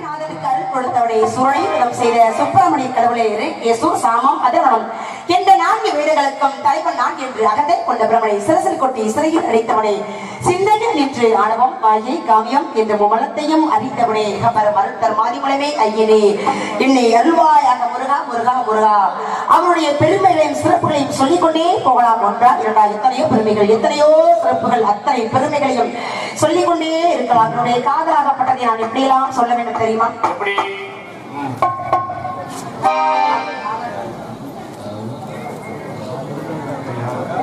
நாதனுக்கு அருள் கொடுத்தவனை செய்த சுப்பிரமணிய கடவுளே சாமம் அதவனம் நான்கு வேதங்களுக்கும் தலைவன் நான் என்று அகத்தை கொண்ட பிரமனை சிறசில் கொட்டி சிறையில் அடைத்தவனே சிந்தனை நின்று ஆணவம் வாயை காவியம் என்ற முமலத்தையும் அறிந்தவனே. கபர மருத்தர் ஐயனே. என்னை அருள்வாயாக முருகா முருகா முருகா அவருடைய பெருமைகளையும் சிறப்புகளையும் சொல்லிக்கொண்டே போகலாம் ஒன்றா இரண்டா எத்தனையோ பெருமைகள் எத்தனையோ சிறப்புகள் அத்தனை பெருமைகளையும் சொல்லிக்கொண்டே இருக்கலாம். அவருடைய காதலாகப்பட்டதை நான் எப்படியெல்லாம் சொல்ல வேண்டும் தெரியுமா? எப்படி? தாலாட்டும்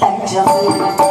நெஞ்சமே, உன்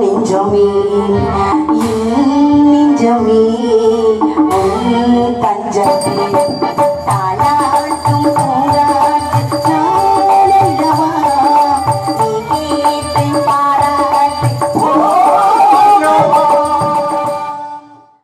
நெஞ்சமே நெஞ்சமே தஞ்சமே.